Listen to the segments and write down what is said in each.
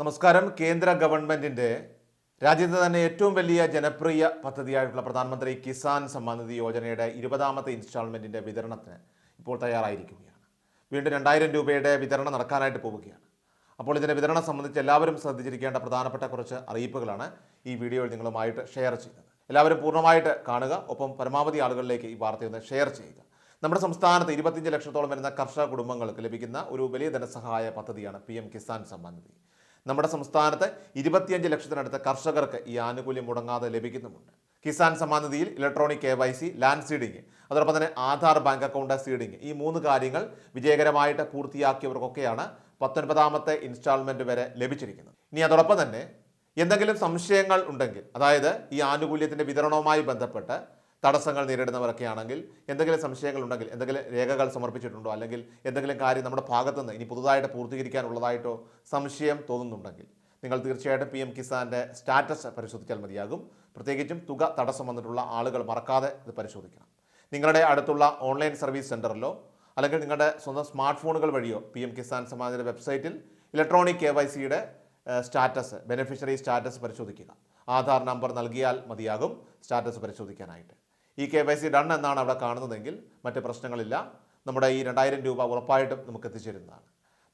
നമസ്കാരം. കേന്ദ്ര ഗവൺമെന്റിന്റെ രാജ്യത്തെ തന്നെ ഏറ്റവും വലിയ ജനപ്രിയ പദ്ധതിയായിട്ടുള്ള പ്രധാനമന്ത്രി കിസാൻ സമ്മാനിധി യോജനയുടെ ഇരുപതാമത്തെ ഇൻസ്റ്റാൾമെന്റിന്റെ വിതരണത്തിന് ഇപ്പോൾ തയ്യാറായിരിക്കുകയാണ്. വീണ്ടും രണ്ടായിരം രൂപയുടെ വിതരണം നടക്കാനായിട്ട് പോവുകയാണ്. അപ്പോൾ ഇതിന്റെ വിതരണം സംബന്ധിച്ച് എല്ലാവരും ശ്രദ്ധിച്ചിരിക്കേണ്ട പ്രധാനപ്പെട്ട കുറച്ച് അറിയിപ്പുകളാണ് ഈ വീഡിയോയിൽ നിങ്ങളുമായിട്ട് ഷെയർ ചെയ്യുന്നത്. എല്ലാവരും പൂർണമായിട്ട് കാണുക. ഒപ്പം പരമാവധി ആളുകളിലേക്ക് ഈ വാർത്തയൊന്ന് ഷെയർ ചെയ്യുക. നമ്മുടെ സംസ്ഥാനത്ത് ഇരുപത്തിയഞ്ച് ലക്ഷത്തോളം വരുന്ന കർഷക കുടുംബങ്ങൾക്ക് ലഭിക്കുന്ന ഒരു വലിയ ധനസഹായ പദ്ധതിയാണ് പി എം കിസാൻ സമ്മാൻ നിധി നമ്മുടെ സംസ്ഥാനത്ത് ഇരുപത്തിയഞ്ച് ലക്ഷത്തിനടുത്ത് കർഷകർക്ക് ഈ ആനുകൂല്യം മുടങ്ങാതെ ലഭിക്കുന്നുമുണ്ട്. കിസാൻ സമ്മാൻ നിധിയിൽ electronic K Y C land seeding അതോടൊപ്പം തന്നെ ആധാർ ബാങ്ക് അക്കൗണ്ട് സീഡിംഗ് ഈ മൂന്ന് കാര്യങ്ങൾ വിജയകരമായിട്ട് പൂർത്തിയാക്കിയവർക്കൊക്കെയാണ് പത്തൊൻപതാമത്തെ ഇൻസ്റ്റാൾമെന്റ് വരെ ലഭിച്ചിരിക്കുന്നത്. ഇനി അതോടൊപ്പം തന്നെ എന്തെങ്കിലും സംശയങ്ങൾ ഉണ്ടെങ്കിൽ അതായത് ഈ ആനുകൂല്യത്തിന്റെ വിതരണവുമായി ബന്ധപ്പെട്ട് തടസ്സങ്ങൾ നേരിടുന്നവരൊക്കെ ആണെങ്കിൽ എന്തെങ്കിലും സംശയങ്ങളുണ്ടെങ്കിൽ എന്തെങ്കിലും രേഖകൾ സമർപ്പിച്ചിട്ടുണ്ടോ അല്ലെങ്കിൽ എന്തെങ്കിലും കാര്യം നമ്മുടെ ഭാഗത്തുനിന്ന് ഇനി പുതുതായിട്ട് പൂർത്തീകരിക്കാനുള്ളതായിട്ടോ സംശയം തോന്നുന്നുണ്ടെങ്കിൽ നിങ്ങൾ തീർച്ചയായിട്ടും പി എം കിസാന്റെ സ്റ്റാറ്റസ് പരിശോധിച്ചാൽ മതിയാകും. പ്രത്യേകിച്ചും തുക തടസ്സം വന്നിട്ടുള്ള ആളുകൾ മറക്കാതെ ഇത് പരിശോധിക്കണം. നിങ്ങളുടെ അടുത്തുള്ള ഓൺലൈൻ സർവീസ് സെന്ററിലോ അല്ലെങ്കിൽ നിങ്ങളുടെ സ്വന്തം സ്മാർട്ട് ഫോണുകൾ വഴിയോ പി എം കിസാൻ സമാജിന്റെ വെബ്സൈറ്റിൽ ഇലക്ട്രോണിക് കെ വൈ സിയുടെ സ്റ്റാറ്റസ് ബെനിഫിഷ്യറി സ്റ്റാറ്റസ് പരിശോധിക്കുക. ആധാർ നമ്പർ നൽകിയാൽ മതിയാകും. സ്റ്റാറ്റസ് പരിശോധിക്കാനായിട്ട്. ഈ കെ വൈ സി ഡൺ എന്നാണ് അവിടെ കാണുന്നതെങ്കിൽ മറ്റ് പ്രശ്നങ്ങളില്ല. നമ്മുടെ ഈ രണ്ടായിരം രൂപ ഉറപ്പായിട്ടും നമുക്ക് എത്തിച്ചേരുന്നതാണ്.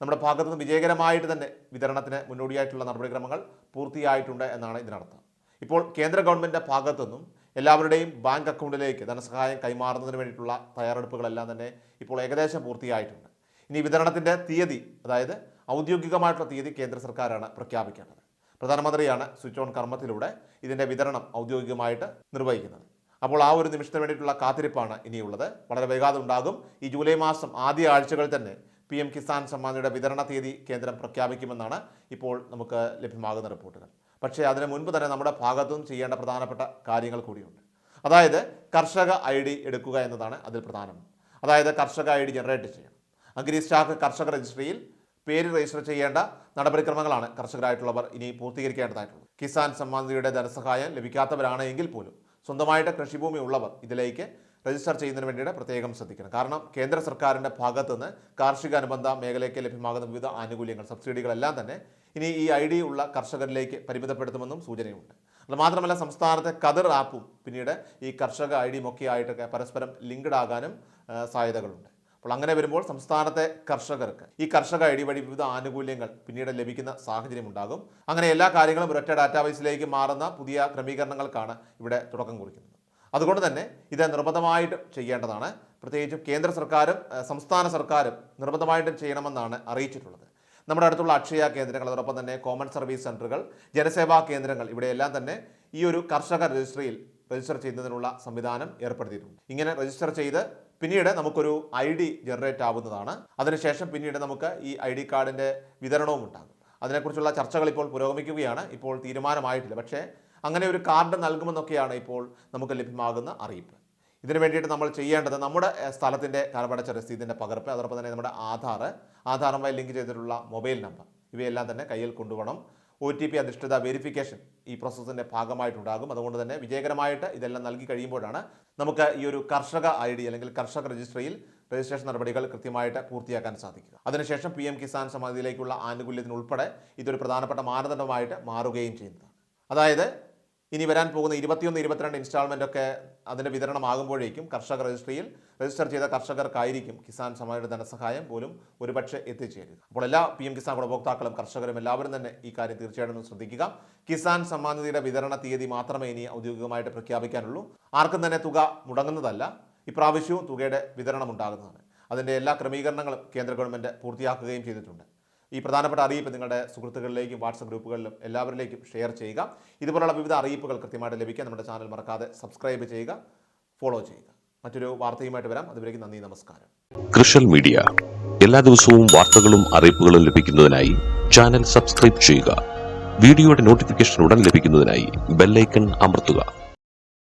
നമ്മുടെ ഭാഗത്തു നിന്ന് വിജയകരമായിട്ട് തന്നെ വിതരണത്തിന് മുന്നോടിയായിട്ടുള്ള നടപടിക്രമങ്ങൾ പൂർത്തിയായിട്ടുണ്ട് എന്നാണ് ഇതിനർത്ഥം. ഇപ്പോൾ കേന്ദ്ര ഗവൺമെന്റിന്റെ ഭാഗത്തു നിന്നും എല്ലാവരുടെയും ബാങ്ക് അക്കൗണ്ടിലേക്ക് ധനസഹായം കൈമാറുന്നതിന് വേണ്ടിയിട്ടുള്ള തയ്യാറെടുപ്പുകളെല്ലാം തന്നെ ഇപ്പോൾ ഏകദേശം പൂർത്തിയായിട്ടുണ്ട്. ഇനി വിതരണത്തിന്റെ തീയതി അതായത് ഔദ്യോഗികമായിട്ടുള്ള തീയതി കേന്ദ്ര സർക്കാരാണ് പ്രഖ്യാപിക്കേണ്ടത്. പ്രധാനമന്ത്രിയാണ് സ്വിച്ച് ഓൺ കർമ്മത്തിലൂടെ ഇതിന്റെ വിതരണം ഔദ്യോഗികമായിട്ട് നിർവഹിക്കുന്നത്. അപ്പോൾ ആ ഒരു നിമിഷത്തിന് വേണ്ടിയിട്ടുള്ള കാത്തിരിപ്പാണ് ഇനിയുള്ളത്. വളരെ വൈകാതെ ഉണ്ടാകും ഈ ജൂലൈ മാസം ആദ്യ ആഴ്ചകളിൽ തന്നെ പി എം കിസാൻ സമ്മാനിയുടെ വിതരണ തീയതി കേന്ദ്രം പ്രഖ്യാപിക്കുമെന്നാണ് ഇപ്പോൾ നമുക്ക് ലഭ്യമാകുന്ന റിപ്പോർട്ടുകൾ. പക്ഷേ അതിന് മുൻപ് തന്നെ നമ്മുടെ ഭാഗത്തും ചെയ്യേണ്ട പ്രധാനപ്പെട്ട കാര്യങ്ങൾ കൂടിയുണ്ട്. അതായത് കർഷക ഐ ഡി എടുക്കുക എന്നതാണ് അതിൽ പ്രധാനം. അതായത് കർഷക ഐ ഡി ജനറേറ്റ് ചെയ്യണം. അഗ്രി സ്റ്റാക്ക് കർഷക രജിസ്ട്രിയിൽ പേര് രജിസ്റ്റർ ചെയ്യേണ്ട നടപടിക്രമങ്ങളാണ് കർഷകരായിട്ടുള്ളവർ ഇനി പൂർത്തീകരിക്കേണ്ടതായിട്ടുള്ളത്. കിസാൻ സമ്മാൻ നിധിയുടെ ധനസഹായം ലഭിക്കാത്തവരാണ് എങ്കിൽ പോലും സ്വന്തമായിട്ട് കൃഷിഭൂമി ഉള്ളവർ ഇതിലേക്ക് രജിസ്റ്റർ ചെയ്യുന്നതിന് വേണ്ടിയിട്ട് പ്രത്യേകം ശ്രദ്ധിക്കണം. കാരണം കേന്ദ്ര സർക്കാരിന്റെ ഭാഗത്തു നിന്ന് കാർഷിക അനുബന്ധ മേഖലയ്ക്ക് ലഭ്യമാകുന്ന വിവിധ ആനുകൂല്യങ്ങൾ സബ്സിഡികളെല്ലാം തന്നെ ഇനി ഈ ഐ ഡി ഉള്ള കർഷകരിലേക്ക് പരിമിതപ്പെടുത്തുമെന്നും സൂചനയുണ്ട് അത് മാത്രമല്ല സംസ്ഥാനത്തെ കതിർ ആപ്പും പിന്നീട് ഈ കർഷക ഐ ഡിയും ഒക്കെ ആയിട്ടൊക്കെ പരസ്പരം ലിങ്ക്ഡ് ആകാനും സാധ്യതകളുണ്ട്. അപ്പോൾ അങ്ങനെ വരുമ്പോൾ സംസ്ഥാനത്തെ കർഷകർക്ക് ഈ കർഷക ഐ ഡി വഴി വിവിധ ആനുകൂല്യങ്ങൾ പിന്നീട് ലഭിക്കുന്ന സാഹചര്യം ഉണ്ടാകും. അങ്ങനെ എല്ലാ കാര്യങ്ങളും ഒരൊറ്റ ഡാറ്റാബേസിലേക്ക് മാറുന്ന പുതിയ ക്രമീകരണങ്ങൾക്കാണ് ഇവിടെ തുടക്കം കുറിക്കുന്നത്. അതുകൊണ്ട് തന്നെ ഇത് നിർബന്ധമായിട്ട് ചെയ്യേണ്ടതാണ്. പ്രത്യേകിച്ചും കേന്ദ്ര സർക്കാരും സംസ്ഥാന സർക്കാരും നിർബന്ധമായിട്ടും ചെയ്യണമെന്നാണ് അറിയിച്ചിട്ടുള്ളത്. നമ്മുടെ അടുത്തുള്ള അക്ഷയ കേന്ദ്രങ്ങൾ അതോടൊപ്പം തന്നെ കോമൺ സർവീസ് സെന്ററുകൾ ജനസേവാ കേന്ദ്രങ്ങൾ ഇവിടെയെല്ലാം തന്നെ ഈ ഒരു കർഷക രജിസ്ട്രിയിൽ രജിസ്റ്റർ ചെയ്യുന്നതിനുള്ള സംവിധാനം ഏർപ്പെടുത്തിയിട്ടുണ്ട്. ഇങ്ങനെ രജിസ്റ്റർ ചെയ്ത് പിന്നീട് നമുക്കൊരു ഐ ഡി ജനറേറ്റ് ആവുന്നതാണ്. അതിനുശേഷം പിന്നീട് നമുക്ക് ഈ ഐ ഡി കാർഡിന്റെ വിതരണവും ഉണ്ടാകും. അതിനെക്കുറിച്ചുള്ള ചർച്ചകൾ ഇപ്പോൾ പുരോഗമിക്കുകയാണ്. ഇപ്പോൾ തീരുമാനമായിട്ടില്ല. പക്ഷേ അങ്ങനെ ഒരു കാർഡ് നൽകുമെന്നൊക്കെയാണ് ഇപ്പോൾ നമുക്ക് ലഭ്യമാകുന്ന അറിയിപ്പ്. ഇതിനു വേണ്ടിയിട്ട് നമ്മൾ ചെയ്യേണ്ടത് നമ്മുടെ സ്ഥലത്തിന്റെ കരമടച്ച രസീതിന്റെ പകർപ്പ് അതോടൊപ്പം തന്നെ നമ്മുടെ ആധാർ ആധാറുമായി ലിങ്ക് ചെയ്തിട്ടുള്ള മൊബൈൽ നമ്പർ. ഇവയെല്ലാം തന്നെ കയ്യിൽ കൊണ്ടുപോകണം ഒ ടി പി അധിഷ്ഠിത വെരിഫിക്കേഷൻ ഈ പ്രോസസ്സിന്റെ ഭാഗമായിട്ടുണ്ടാകും. അതുകൊണ്ട് തന്നെ വിജയകരമായിട്ട് ഇതെല്ലാം നൽകി കഴിയുമ്പോഴാണ് നമുക്ക് ഈ ഒരു കർഷക ഐ ഡി അല്ലെങ്കിൽ കർഷക രജിസ്ട്രിയിൽ രജിസ്ട്രേഷൻ നടപടികൾ കൃത്യമായിട്ട് പൂർത്തിയാക്കാൻ സാധിക്കുക. അതിനുശേഷം പി എം കിസാൻ സമാധിയിലേക്കുള്ള ആനുകൂല്യത്തിനുൾപ്പെടെ ഇതൊരു പ്രധാനപ്പെട്ട മാനദണ്ഡമായിട്ട് മാറുകയും ചെയ്യുന്നതാണ്. അതായത് ഇനി വരാൻ പോകുന്ന ഇരുപത്തിയൊന്ന് ഇരുപത്തിരണ്ട് ഇൻസ്റ്റാൾമെന്റ് ഒക്കെ അതിന്റെ വിതരണമാകുമ്പോഴേക്കും കർഷക രജിസ്ട്രിയിൽ രജിസ്റ്റർ ചെയ്ത കർഷകർക്കായിരിക്കും കിസാൻ സമ്മാനിയുടെ ധനസഹായം പോലും ഒരുപക്ഷെ എത്തിച്ചേരുക. അപ്പോൾ എല്ലാ പി എം കിസാൻ ഗുണഭോക്താക്കളും കർഷകരും എല്ലാവരും തന്നെ ഈ കാര്യം തീർച്ചയായിട്ടും ശ്രദ്ധിക്കുക. കിസാൻ സമ്മാനിധിയുടെ വിതരണ തീയതി മാത്രമേ ഇനി ഔദ്യോഗികമായിട്ട് പ്രഖ്യാപിക്കാനുള്ളൂ. ആർക്കും തന്നെ തുക മുടങ്ങുന്നതല്ല ഇപ്രാവശ്യവും തുകയുടെ വിതരണം ഉണ്ടാകുന്നതാണ് അതിന്റെ എല്ലാ ക്രമീകരണങ്ങളും കേന്ദ്ര ഗവൺമെന്റ് പൂർത്തിയാക്കുകയും ചെയ്തിട്ടുണ്ട്. ഈ പ്രധാനപ്പെട്ട അറിയിപ്പ് നിങ്ങളുടെ സുഹൃത്തുക്കളിലേക്കും വാട്സപ്പ് ഗ്രൂപ്പുകളിലും എല്ലാവരിലേക്കും ഷെയർ ചെയ്യുക. ഇതുപോലുള്ള വിവിധ അറിയിപ്പുകൾ കൃത്യമായിട്ട് ലഭിക്കാൻ നമ്മുടെ ചാനൽ മറക്കാതെ സബ്സ്ക്രൈബ് ചെയ്യുക ഫോളോ ചെയ്യുക. മറ്റൊരു വാർത്തയുമായിട്ട് വരാം. അതുവരേക്കും നന്ദി നമസ്കാരം. കൃഷൽ മീഡിയ. എല്ലാ ദിവസവും വാർത്തകളും അറിയിപ്പുകളും ലഭിക്കുന്നതിനായി ചാനൽ സബ്സ്ക്രൈബ് ചെയ്യുക. വീഡിയോയുടെ നോട്ടിഫിക്കേഷൻ ഉടൻ ലഭിക്കുന്നതിനായി ബെല്ലൈക്കൺ അമർത്തുക.